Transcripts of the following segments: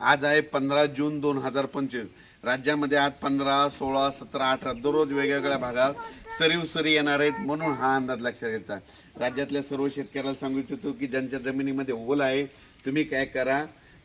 आज आहे पंधरा जून दोन हजार पंचवीस. राज्यामध्ये आज पंधरा सोळा सतरा अठरा दररोज वेगवेगळ्या भागात सरीव सरी येणार आहेत म्हणून हा अंदाज लक्षात घ्यायचा राज्यातल्या सर्व शेतकऱ्याला सांगू इच्छितो की ज्यांच्या जमिनीमध्ये ओल आहे तुम्ही काय करा.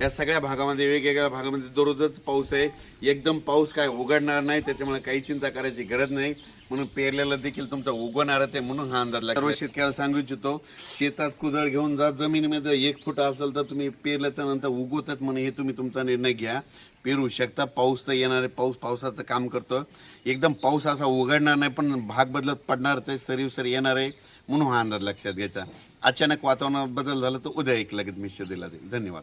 या सगळ्या भागामध्ये वेगवेगळ्या भागामध्ये दररोजच पाऊस आहे. एकदम पाऊस काय उघडणार नाही त्याच्यामुळे काही चिंता करायची गरज नाही. म्हणून पेरलेला देखील तुमचा उगवणारच आहे म्हणून हा अंदाज लागला. सर्व शेतकऱ्याला सांगू इच्छितो शेतात कुदळ घेऊन जा जमिनीमध्ये एक फुट असेल तर तुम्ही पेरल्याच्या नंतर उगवतात म्हणून हे तुम्ही तुमचा निर्णय घ्या. पेरू शकता पाऊस तर येणार आहे पाऊस पावसाचं काम करतो. एकदम पाऊस असा उघडणार नाही पण भाग बदलत पडणार ते सरीवसर येणार आहे म्हणून हा अंदाज लक्षात घ्यायचा. अचानक वातावरणात बदल झाला तर उद्या एक लगेच मिश्र दिला जाईल. धन्यवाद.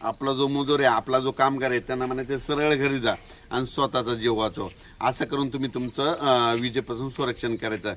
आपला जो मजूर आहे आपला जो कामगार आहे त्यांना म्हणायचं सरळ घरी जा आणि स्वतःचा जीव वाचव. असं करून तुम्ही तुमचं विजेपासून संरक्षण करायचं.